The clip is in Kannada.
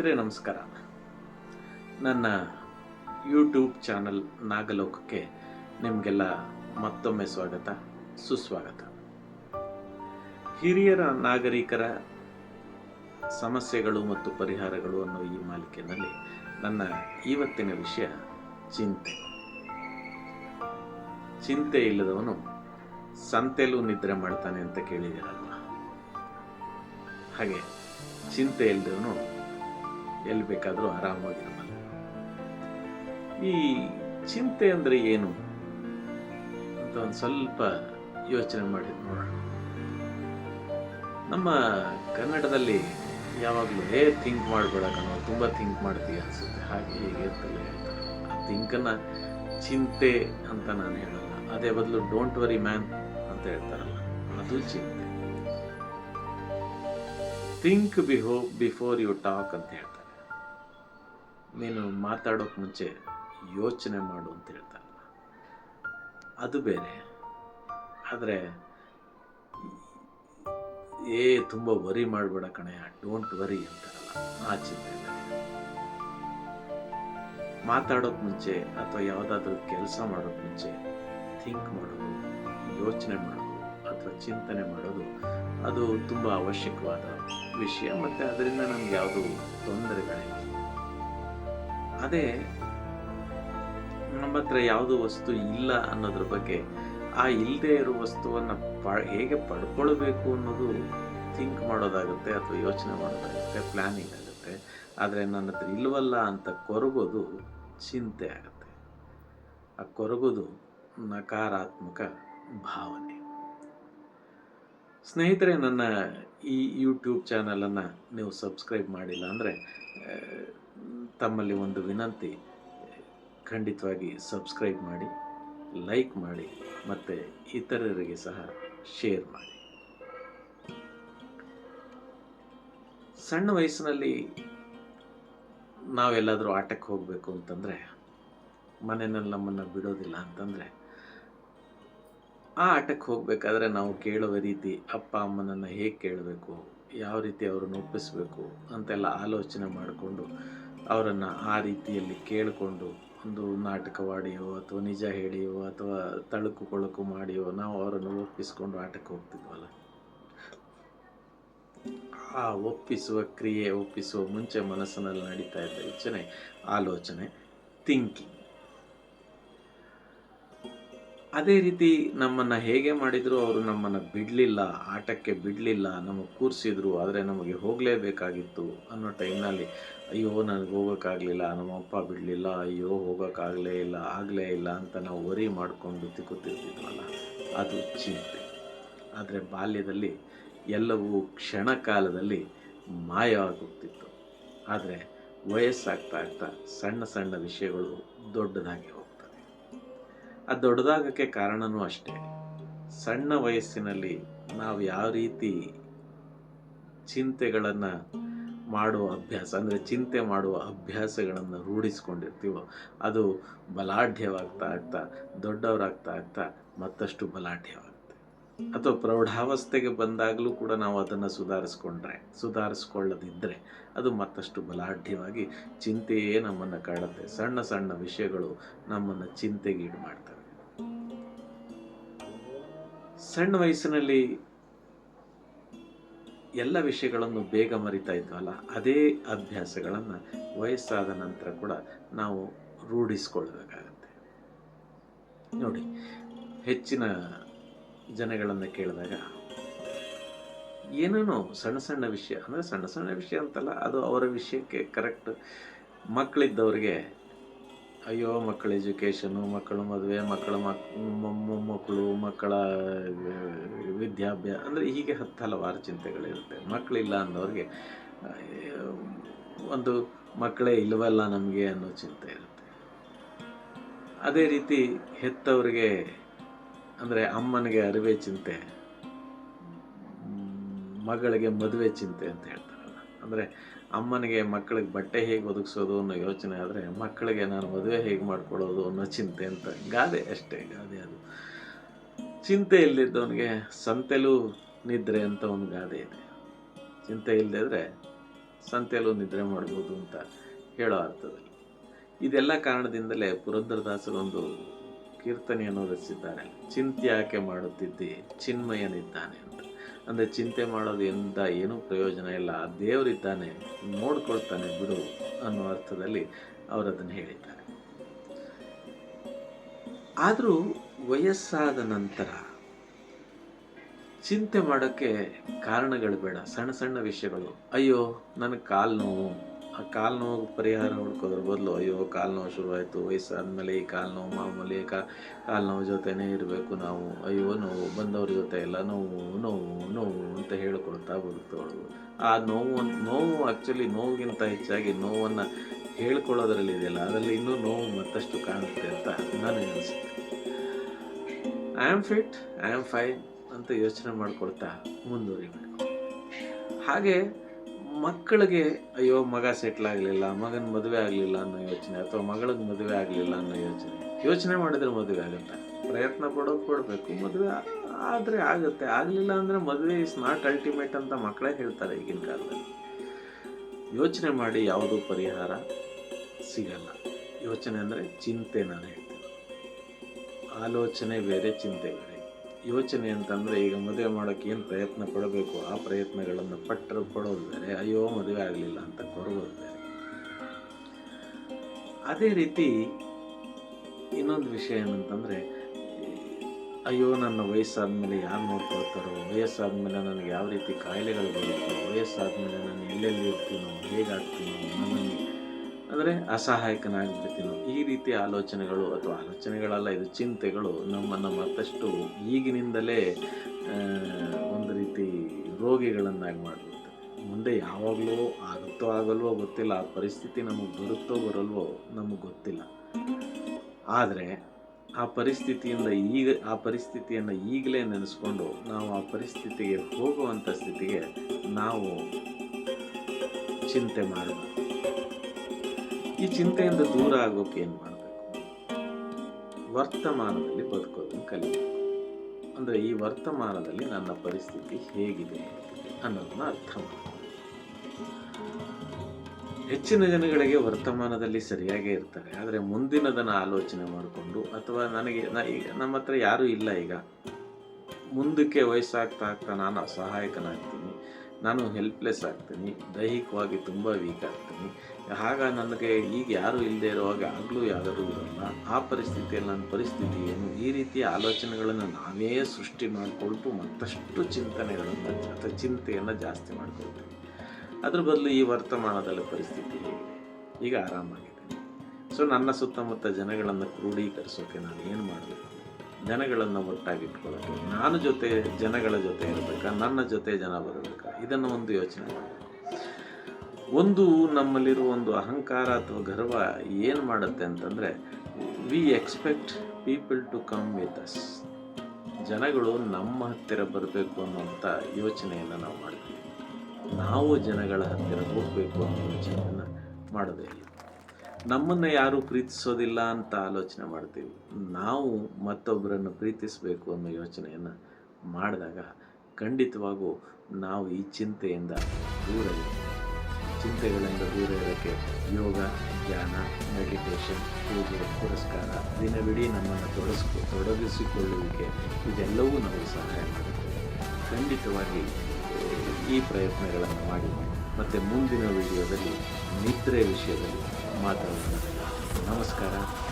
ನಮಸ್ಕಾರ. ನನ್ನ ಯೂಟ್ಯೂಬ್ ಚಾನಲ್ ನಾಗಲೋಕಕ್ಕೆ ನಿಮಗೆಲ್ಲ ಮತ್ತೊಮ್ಮೆ ಸ್ವಾಗತ, ಸುಸ್ವಾಗತ. ಹಿರಿಯರ ನಾಗರಿಕರ ಸಮಸ್ಯೆಗಳು ಮತ್ತು ಪರಿಹಾರಗಳು ಅನ್ನೋ ಈ ಮಾಲಿಕೆಯಲ್ಲಿ ನನ್ನ ಇವತ್ತಿನ ವಿಷಯ ಚಿಂತೆ. ಚಿಂತೆ ಇಲ್ಲದವನು ಸಂತೆಲೂ ನಿದ್ರೆ ಮಾಡ್ತಾನೆ ಅಂತ ಕೇಳಿದಿರಲ್ವ ಹಾಗೆ ಚಿಂತೆ ಇಲ್ಲದವನು ಎಲ್ಲಿ ಬೇಕಾದರೂ ಆರಾಮಾಗಿರಬಲ್ಲ ಈ ಚಿಂತೆ ಅಂದರೆ ಏನು ಅಂತ ಒಂದು ಸ್ವಲ್ಪ ಯೋಚನೆ ಮಾಡಿ ನೋಡೋಣ. ನಮ್ಮ ಕನ್ನಡದಲ್ಲಿ ಯಾವಾಗಲೂ ಹೇ ಥಿಂಕ್ ಮಾಡಬೇಡ ತುಂಬ ಥಿಂಕ್ ಮಾಡ್ತೀವಿ ಅನಿಸುತ್ತೆ. ಹಾಗೆ ಹೀಗೆ ಅಂತಲೇ ಹೇಳ್ತಾರೆ. ಆ ಥಿಂಕನ್ನು ಚಿಂತೆ ಅಂತ ನಾನು ಹೇಳಲ್ಲ. ಅದೇ ಬದಲು ಡೋಂಟ್ ವರಿ ಮ್ಯಾನ್ ಅಂತ ಹೇಳ್ತಾರಲ್ಲ, ಅದು ಚಿಂತೆ. ಥಿಂಕ್ ಬಿಹೋ ಬಿಫೋರ್ ಯು ಟಾಕ್ ಅಂತ ಹೇಳ್ತಾರೆ. ನೀನು ಮಾತಾಡೋಕೆ ಮುಂಚೆ ಯೋಚನೆ ಮಾಡು ಅಂತ ಹೇಳ್ತಾರಲ್ಲ. ಅದು ಬೇರೆ. ಆದರೆ, ಏ, ತುಂಬ ವರಿ ಮಾಡಬೇಡ ಕಣೆ ಡೋಂಟ್ ವರಿ ಅಂತಾರಲ್ಲ, ಆ ಚಿಂತೆ ಮಾತಾಡೋಕ್ಕೆ ಮಾತಾಡೋಕೆ ಮುಂಚೆ ಅಥವಾ ಯಾವುದಾದ್ರೂ ಕೆಲಸ ಮಾಡೋಕೆ ಮುಂಚೆ ಥಿಂಕ್ ಮಾಡೋದು ಯೋಚನೆ ಮಾಡೋದು ಅಥವಾ ಚಿಂತನೆ ಮಾಡೋದು, ಅದು ತುಂಬ ಅವಶ್ಯಕವಾದ ವಿಷಯ. ಮತ್ತು ಅದರಿಂದ ನಮ್ಗೆ ಯಾವುದು ತೊಂದರೆಗಳಿಲ್ಲ ಅದೇ ನಮ್ಮ ಹತ್ರ ಯಾವುದು ವಸ್ತು ಇಲ್ಲ ಅನ್ನೋದ್ರ ಬಗ್ಗೆ, ಆ ಇಲ್ಲದೆ ಇರೋ ವಸ್ತುವನ್ನು ಪ, ಹೇಗೆ ಪಡ್ಕೊಳ್ಬೇಕು ಅನ್ನೋದು ಥಿಂಕ್ ಮಾಡೋದಾಗುತ್ತೆ ಅಥವಾ ಯೋಚನೆ ಮಾಡೋದಾಗುತ್ತೆ ಪ್ಲ್ಯಾನಿಂಗ್ ಆಗುತ್ತೆ. ಆದರೆ ನನ್ನ ಹತ್ರ ಇಲ್ವಲ್ಲ ಅಂತ ಕೊರಗೋದು ಚಿಂತೆ ಆಗುತ್ತೆ. ಆ ಕೊರಗೋದು ನಕಾರಾತ್ಮಕ ಭಾವನೆ. ಸ್ನೇಹಿತರೆ, ನನ್ನ ಈ ಯೂಟ್ಯೂಬ್ ಚಾನಲನ್ನು ನೀವು ಸಬ್ಸ್ಕ್ರೈಬ್ ಮಾಡಿಲ್ಲ ಅಂದರೆ ತಮ್ಮಲ್ಲಿ ಒಂದು ವಿನಂತಿ, ಖಂಡಿತವಾಗಿ ಸಬ್ಸ್ಕ್ರೈಬ್ ಮಾಡಿ ಲೈಕ್ ಮಾಡಿ, ಮತ್ತು ಇತರರಿಗೆ ಸಹ ಶೇರ್ ಮಾಡಿ. ಸಣ್ಣ ವಯಸ್ಸಿನಲ್ಲಿ ನಾವೆಲ್ಲಾದರೂ ಆಟಕ್ಕೆ ಹೋಗಬೇಕು ಅಂತಂದರೆ, ಮನೆಯಲ್ಲಿ ನಮ್ಮನ್ನು ಬಿಡೋದಿಲ್ಲ ಅಂತಂದರೆ, ಆ ಆಟಕ್ಕೆ ಹೋಗಬೇಕಾದ್ರೆ ನಾವು ಕೇಳುವ ರೀತಿ ಅಪ್ಪ ಅಮ್ಮನನ್ನು ಹೇಗೆ ಕೇಳಬೇಕು, ಯಾವ ರೀತಿ ಅವರನ್ನು ಒಪ್ಪಿಸಬೇಕು ಅಂತೆಲ್ಲ ಆಲೋಚನೆ ಮಾಡಿಕೊಂಡು ಅವರನ್ನು ಆ ರೀತಿಯಲ್ಲಿ ಕೇಳಿಕೊಂಡು ಒಂದು ನಾಟಕವಾಡಿಯೋ ಅಥವಾ ನಿಜ ಹೇಳಿಯೋ ಅಥವಾ ತಳುಕು ಕೊಳಕು ಮಾಡಿಯೋ ನಾವು ಅವರನ್ನು ಒಪ್ಪಿಸಿಕೊಂಡು ಆಟಕ್ಕೆ ಹೋಗ್ತಿದ್ವಲ್ಲ? ಆ ಒಪ್ಪಿಸುವ ಕ್ರಿಯೆ, ಒಪ್ಪಿಸುವ ಮುಂಚೆ ಮನಸ್ಸಿನಲ್ಲಿ ನಡೀತಾ ಇದ್ದ ಯೋಚನೆ ಆಲೋಚನೆ ಥಿಂಕಿಂಗ್ ಅದೇ ರೀತಿ ನಮ್ಮನ್ನು ಹೇಗೆ ಮಾಡಿದರೂ ಅವರು ನಮ್ಮನ್ನು ಬಿಡಲಿಲ್ಲ, ಆಟಕ್ಕೆ ಬಿಡಲಿಲ್ಲ, ನಮಗೆ ಕೂರಿಸಿದ್ರು, ಆದರೆ ನಮಗೆ ಹೋಗಲೇಬೇಕಾಗಿತ್ತು ಅನ್ನೋ ಟೈಮ್ನಲ್ಲಿ, ಅಯ್ಯೋ ನನಗೆ ಹೋಗೋಕ್ಕಾಗಲಿಲ್ಲ, ನಮ್ಮ ಅಪ್ಪ ಬಿಡಲಿಲ್ಲ, ಅಯ್ಯೋ ಹೋಗೋಕ್ಕಾಗಲೇ ಇಲ್ಲ, ಆಗಲೇ ಇಲ್ಲ ಅಂತ ನಾವು ವರಿ ಮಾಡಿಕೊಂಡು ತಿಕ್ಕುತ್ತಿರ್ತಿದ್ವಲ್ಲ ಅದು ಚಿಂತೆ. ಆದರೆ ಬಾಲ್ಯದಲ್ಲಿ ಎಲ್ಲವೂ ಕ್ಷಣ ಕಾಲದಲ್ಲಿ ಮಾಯವಾಗುತ್ತಿತ್ತು. ಆದರೆ ವಯಸ್ಸಾಗ್ತಾ ಆಗ್ತಾ ಸಣ್ಣ ಸಣ್ಣ ವಿಷಯಗಳು ದೊಡ್ಡದಾಗಿ ಆ ದೊಡ್ಡದಾಗಕ್ಕೆ ಕಾರಣನೂ ಅಷ್ಟೇ. ಸಣ್ಣ ವಯಸ್ಸಿನಲ್ಲಿ ನಾವು ಯಾವ ರೀತಿ ಚಿಂತೆಗಳನ್ನು ಮಾಡುವ ಅಭ್ಯಾಸ, ಅಂದರೆ ಚಿಂತೆ ಮಾಡುವ ಅಭ್ಯಾಸಗಳನ್ನು ರೂಢಿಸ್ಕೊಂಡಿರ್ತೀವೋ, ಅದು ಬಲಾಢ್ಯವಾಗ್ತಾ ಆಗ್ತಾ, ದೊಡ್ಡವರಾಗ್ತಾ ಆಗ್ತಾ ಮತ್ತಷ್ಟು ಬಲಾಢ್ಯವಾಗುತ್ತೆ. ಅಥವಾ ಪ್ರೌಢಾವಸ್ಥೆಗೆ ಬಂದಾಗಲೂ ಕೂಡ ನಾವು ಅದನ್ನು ಸುಧಾರಿಸ್ಕೊಂಡ್ರೆ ಸುಧಾರಿಸ್ಕೊಳ್ಳದಿದ್ದರೆ ಅದು ಮತ್ತಷ್ಟು ಬಲಾಢ್ಯವಾಗಿ ಚಿಂತೆಯೇ ನಮ್ಮನ್ನು ಕಾಡುತ್ತೆ. ಸಣ್ಣ ಸಣ್ಣ ವಿಷಯಗಳು ನಮ್ಮನ್ನು ಚಿಂತೆಗೀಡು ಮಾಡ್ತವೆ ಸಣ್ಣ ವಯಸ್ಸಿನಲ್ಲಿ ಎಲ್ಲ ವಿಷಯಗಳನ್ನು ಬೇಗ ಮರಿತಾ ಇದ್ವಲ್ಲ ಅದೇ ಅಭ್ಯಾಸಗಳನ್ನು ವಯಸ್ಸಾದ ನಂತರ ಕೂಡ ನಾವು ರೂಢಿಸ್ಕೊಳ್ಬೇಕಾಗತ್ತೆ. ನೋಡಿ, ಹೆಚ್ಚಿನ ಜನಗಳನ್ನು ಕೇಳಿದಾಗ, ಏನೇನೋ ಸಣ್ಣ ಸಣ್ಣ ವಿಷಯ, ಅಂದರೆ ಸಣ್ಣ ಸಣ್ಣ ವಿಷಯ ಅಂತಲ್ಲ, ಅದು ಅವರ ವಿಷಯಕ್ಕೆ ಕರೆಕ್ಟ್ ಮಕ್ಕಳಿದ್ದವ್ರಿಗೆ ಅಯ್ಯೋ, ಮಕ್ಕಳ ಎಜುಕೇಷನು ಮಕ್ಕಳ ಮದುವೆ, ಮಕ್ಕಳ ಮಕ್ ಮೊಮ್ಮಕ್ಕಳು ಮಕ್ಕಳ ವಿದ್ಯಾಭ್ಯಾಸ, ಅಂದರೆ ಹೀಗೆ ಹತ್ತು ಹಲವಾರು ಚಿಂತೆಗಳಿರುತ್ತೆ. ಮಕ್ಕಳಿಲ್ಲ ಅನ್ನೋರಿಗೆ ಒಂದು ಮಕ್ಕಳೇ ಇಲ್ಲವಲ್ಲ ನಮಗೆ ಅನ್ನೋ ಚಿಂತೆ ಇರುತ್ತೆ. ಅದೇ ರೀತಿ ಹೆತ್ತವರಿಗೆ, ಅಂದರೆ ಅಮ್ಮನಿಗೆ ಅರಿವೆ ಚಿಂತೆ ಮಗಳಿಗೆ ಮದುವೆ ಚಿಂತೆ ಅಂತ ಹೇಳ್ತಾರಲ್ಲ ಅಂದರೆ ಅಮ್ಮನಿಗೆ ಮಕ್ಕಳಿಗೆ ಬಟ್ಟೆ ಹೇಗೆ ಒದಗಿಸೋದು ಅನ್ನೋ ಯೋಚನೆ ಆದರೆ ಮಕ್ಕಳಿಗೆ ನಾನು ಮದುವೆ ಹೇಗೆ ಮಾಡ್ಕೊಳ್ಳೋದು ಅನ್ನೋ ಚಿಂತೆ ಅಂತ ಗಾದೆ ಅಷ್ಟೇ, ಗಾದೆ ಅದು. ಚಿಂತೆ ಇಲ್ಲದಿದ್ದವನಿಗೆ ಸಂತೆಲೂ ನಿದ್ರೆ ಅಂತ ಒಂದು ಗಾದೆ ಇದೆ. ಚಿಂತೆ ಇಲ್ಲದಿದ್ರೆ ಸಂತೆಲೂ ನಿದ್ರೆ ಮಾಡ್ಬೋದು ಅಂತ ಹೇಳೋ ಅರ್ಥದಲ್ಲಿ. ಇದೆಲ್ಲ ಕಾರಣದಿಂದಲೇ ಪುರಂದರದಾಸರೊಂದು ಕೀರ್ತನೆಯನ್ನು ರಚಿಸಿದ್ದಾರೆ. ಚಿಂತೆ ಯಾಕೆ ಮಾಡುತ್ತಿದ್ದಿ? ಚಿನ್ಮಯನಿದ್ದಾನೆ ಅಂತ. ಅಂದರೆ ಚಿಂತೆ ಮಾಡೋದು ಎಂತ ಏನೂ ಪ್ರಯೋಜನ ಇಲ್ಲ. ಆ ದೇವರಿದ್ದಾನೆ, ನೋಡ್ಕೊಳ್ತಾನೆ ಬಿಡು ಅನ್ನೋ ಅರ್ಥದಲ್ಲಿ ಅವರು ಅದನ್ನು ಹೇಳಿದ್ದಾರೆ. ಆದರೂ ವಯಸ್ಸಾದ ನಂತರ ಚಿಂತೆ ಮಾಡೋಕ್ಕೆ ಕಾರಣಗಳು ಬೇಡ. ಸಣ್ಣ ಸಣ್ಣ ವಿಷಯಗಳು. ಅಯ್ಯೋ ನನ್ನ ಕಾಲು ನೋವು. ಕಾಲು ನೋವು ಪರಿಹಾರ ಹುಡ್ಕೋದ್ರ ಬದಲು, ಅಯ್ಯೋ, ಕಾಲು ನೋವು ಶುರುವಾಯಿತು, ವಯಸ್ಸಾದ್ಮೇಲೆ ಈ ಕಾಲು ನೋವು ಮಾಮೂಲಿ ಕಾ ಕಾಲು ನೋವು ಜೊತೆನೇ ಇರಬೇಕು ನಾವು. ಅಯ್ಯೋ, ನೋವು ಬಂದವ್ರ ಜೊತೆ ಎಲ್ಲ ನೋವು ನೋವು ನೋವು ಅಂತ ಹೇಳ್ಕೊಳ್ತಾ ಬದುಕ್ತವಳು ಆ ನೋವು ನೋವು ಆ್ಯಕ್ಚುಲಿ ನೋವಿಗಿಂತ ಹೆಚ್ಚಾಗಿ ನೋವನ್ನು ಹೇಳ್ಕೊಳ್ಳೋದ್ರಲ್ಲಿ ಇದೆಯಲ್ಲ, ಅದರಲ್ಲಿ ಇನ್ನೂ ನೋವು ಮತ್ತಷ್ಟು ಕಾಣುತ್ತೆ ಅಂತ ನಾನು ಅನಿಸುತ್ತೆ. I am fit I am fine ಅಂತ ಯೋಚನೆ ಮಾಡ್ಕೊಳ್ತಾ ಮುಂದುವರಿಬೇಕು. ಹಾಗೆ ಮಕ್ಕಳಿಗೆ, ಅಯ್ಯೋ, ಮಗ ಸೆಟ್ಲ್ ಆಗಲಿಲ್ಲ, ಮಗನ ಮದುವೆ ಆಗಲಿಲ್ಲ ಅನ್ನೋ ಯೋಚನೆ ಅಥವಾ ಮಗಳಿಗೆ ಮದುವೆ ಆಗಲಿಲ್ಲ ಅನ್ನೋ ಯೋಚನೆ. ಯೋಚನೆ ಮಾಡಿದ್ರೆ ಮದುವೆ ಆಗುತ್ತೆ. ಪ್ರಯತ್ನ ಪಡೋದು ಕೊಡಬೇಕು ಮದುವೆ ಆದರೆ ಆಗುತ್ತೆ. ಆಗಲಿಲ್ಲ ಅಂದರೆ ಮದುವೆ ಇಸ್ ನಾಟ್ ಅಲ್ಟಿಮೇಟ್ ಅಂತ ಮಕ್ಕಳೇ ಹೇಳ್ತಾರೆ ಈಗಿನ ಕಾಲದಲ್ಲಿ. ಯೋಚನೆ ಮಾಡಿ ಯಾವುದೂ ಪರಿಹಾರ? ಸಿಗಲ್ಲ. ಯೋಚನೆ ಅಂದರೆ ಚಿಂತೆ ನಾನು ಹೇಳ್ತೀನಿ. ಆಲೋಚನೆ ಬೇರೆ, ಚಿಂತೆ ಬೇರೆ. ಯೋಚನೆ ಅಂತಂದರೆ ಈಗ ಮದುವೆ ಮಾಡೋಕ್ಕೆ ಏನು ಪ್ರಯತ್ನ ಪಡಬೇಕು? ಆ ಪ್ರಯತ್ನಗಳನ್ನು ಪಟ್ಟರು ಪಡೋದು ಬೇರೆ ಅಯ್ಯೋ, ಮದುವೆ ಆಗಲಿಲ್ಲ ಅಂತ ಕೊರಗೋದು ಅದೇ ರೀತಿ ಇನ್ನೊಂದು ವಿಷಯ ಏನಂತಂದರೆ, ಅಯ್ಯೋ, ನನ್ನ ವಯಸ್ಸಾದ ಮೇಲೆ ಯಾರು ನೋಡ್ಕೊಳ್ತಾರೋ, ವಯಸ್ಸಾದ್ಮೇಲೆ ನನಗೆ ಯಾವ ರೀತಿ ಕಾಯಿಲೆಗಳು ಬರುತ್ತೋ, ವಯಸ್ಸಾದ್ಮೇಲೆ ನಾನು ಎಲ್ಲೆಲ್ಲಿ ಇರ್ತೀನೋ, ಹೇಗಾಗ್ತೀನೋ ನನ್ನನ್ನು ಅಂದರೆ ಅಸಹಾಯಕನಾಗಿಬಿಡ್ತೀನೋ. ಈ ರೀತಿಯ ಆಲೋಚನೆಗಳು ಅಥವಾ ಆಲೋಚನೆಗಳಲ್ಲ, ಇದು ಚಿಂತೆಗಳು ನಮ್ಮನ್ನು ಮತ್ತಷ್ಟು ಈಗಿನಿಂದಲೇ ಒಂದು ರೀತಿ ರೋಗಿಗಳನ್ನಾಗಿ ಮಾಡಿಬಿಡ್ತವೆ ಮುಂದೆ ಯಾವಾಗಲೂ ಆಗುತ್ತೋ ಆಗಲ್ವೋ ಗೊತ್ತಿಲ್ಲ, ಆ ಪರಿಸ್ಥಿತಿ ನಮಗೆ ಬರುತ್ತೋ ಬರಲ್ವೋ ನಮಗೆ ಗೊತ್ತಿಲ್ಲ. ಆದರೆ ಆ ಪರಿಸ್ಥಿತಿಯಿಂದ ಈಗ, ಆ ಪರಿಸ್ಥಿತಿಯನ್ನು ಈಗಲೇ ನೆನೆಸ್ಕೊಂಡು ನಾವು ಆ ಪರಿಸ್ಥಿತಿಗೆ ಹೋಗುವಂಥ ಸ್ಥಿತಿಗೆ ನಾವು ಚಿಂತೆ ಮಾಡಬೇಕು. ಈ ಚಿಂತೆಯಿಂದ ದೂರ ಆಗೋಕೆ ಏನು ಮಾಡಬೇಕು? ವರ್ತಮಾನದಲ್ಲಿ ಬದುಕೋದನ್ನು ಕಲಿಬೇಕು. ಅಂದರೆ ಈ ವರ್ತಮಾನದಲ್ಲಿ ನನ್ನ ಪರಿಸ್ಥಿತಿ ಹೇಗಿದೆ ಅನ್ನೋದನ್ನ ಅರ್ಥ ಹೆಚ್ಚಿನ ಜನಗಳಿಗೆ ವರ್ತಮಾನದಲ್ಲಿ ಸರಿಯಾಗೇ ಇರ್ತಾರೆ. ಆದರೆ ಮುಂದಿನದನ್ನು ಆಲೋಚನೆ ಮಾಡಿಕೊಂಡು ಅಥವಾ ನನಗೆ ಈಗ ನಮ್ಮ ಹತ್ರ ಯಾರೂ ಇಲ್ಲ ಈಗ. ಮುಂದಕ್ಕೆ ವಯಸ್ಸಾಗ್ತಾ ಆಗ್ತಾ ನಾನು ಅಸಹಾಯಕನಾಗ್ತೀನಿ. ನಾನು ಹೆಲ್ಪ್ಲೆಸ್ ಆಗ್ತೀನಿ, ದೈಹಿಕವಾಗಿ ತುಂಬ ವೀಕ್ ಆಗ್ತೀನಿ. ಆಗ ನನಗೆ ಈಗ ಯಾರೂ ಇಲ್ಲದೆ ಇರುವಾಗ ಆಗಲೂ ಯಾರಾದರೂ ಇರಲ್ಲ. ಆ ಪರಿಸ್ಥಿತಿಯಲ್ಲಿ ನನ್ನ ಪರಿಸ್ಥಿತಿ ಏನು? ಈ ರೀತಿಯ ಆಲೋಚನೆಗಳನ್ನು ನಾವೇ ಸೃಷ್ಟಿ ಮಾಡಿಕೊಳ್ತು, ಮತ್ತಷ್ಟು ಚಿಂತನೆಗಳನ್ನು ಅಥವಾ ಚಿಂತೆಯನ್ನು ಜಾಸ್ತಿ ಮಾಡ್ಕೊಳ್ತೀವಿ ಅದ್ರ ಬದಲು ಈ ವರ್ತಮಾನದಲ್ಲಿ ಪರಿಸ್ಥಿತಿ ಈಗ ಆರಾಮಾಗಿದ್ದೀನಿ. ಸೊ ನನ್ನ ಸುತ್ತಮುತ್ತ ಜನಗಳನ್ನು ಕ್ರೋಢೀಕರಿಸೋಕೆ ನಾನು ಏನು ಮಾಡಬೇಕು? ಜನಗಳನ್ನು ಒಟ್ಟಾಗಿಟ್ಕೊಳ್ಳೋದು ನಾನು ಜೊತೆ ಜನಗಳ ಜೊತೆ ಇರಬೇಕಾ? ನನ್ನ ಜೊತೆ ಜನ ಬರಬೇಕಾ? ಇದನ್ನು ಒಂದು ಯೋಚನೆ ಒಂದು ನಮ್ಮಲ್ಲಿರುವ ಒಂದು ಅಹಂಕಾರ ಅಥವಾ ಗರ್ವ ಏನು ಮಾಡುತ್ತೆ ಅಂತಂದರೆ we expect people to come with us ಜನಗಳು ನಮ್ಮ ಹತ್ತಿರ ಬರಬೇಕು ಅನ್ನುವಂಥ ಯೋಚನೆಯನ್ನು ನಾವು ಮಾಡ್ತೀವಿ. ನಾವು ಜನಗಳ ಹತ್ತಿರ ಹೋಗಬೇಕು ಅನ್ನೋ ಯೋಚನೆಯನ್ನು ಮಾಡೋದೇ ಇಲ್ಲ. ನಮ್ಮನ್ನು ಯಾರೂ ಪ್ರೀತಿಸೋದಿಲ್ಲ ಅಂತ ಆಲೋಚನೆ ಮಾಡ್ತೀವಿ. ನಾವು ಮತ್ತೊಬ್ಬರನ್ನು ಪ್ರೀತಿಸಬೇಕು ಅನ್ನೋ ಯೋಚನೆಯನ್ನು ಮಾಡಿದಾಗ ಖಂಡಿತವಾಗೂ ನಾವು ಈ ಚಿಂತೆಯಿಂದ ದೂರ ಚಿಂತೆಗಳಿಂದ ದೂರ ಇರೋಕ್ಕೆ ಯೋಗ, ಧ್ಯಾನ, ಮೆಡಿಟೇಷನ್, ಪೂಜೆ, ಪುರಸ್ಕಾರ, ದಿನವಿಡೀ ನಮ್ಮನ್ನು ತೊಡಸ್ಕೊ ತೊಡಗಿಸಿಕೊಳ್ಳುವಿಕೆ, ಇದೆಲ್ಲವೂ ನಮಗೆ ಸಹಾಯ ಮಾಡುತ್ತೆ. ಖಂಡಿತವಾಗಿ ಈ ಪ್ರಯತ್ನಗಳನ್ನು ಮಾಡಿ. ಮತ್ತು ಮುಂದಿನ ವಿಡಿಯೋದಲ್ಲಿ, ನಿದ್ರೆ ವಿಷಯದಲ್ಲಿ Madonna. Namaskaram.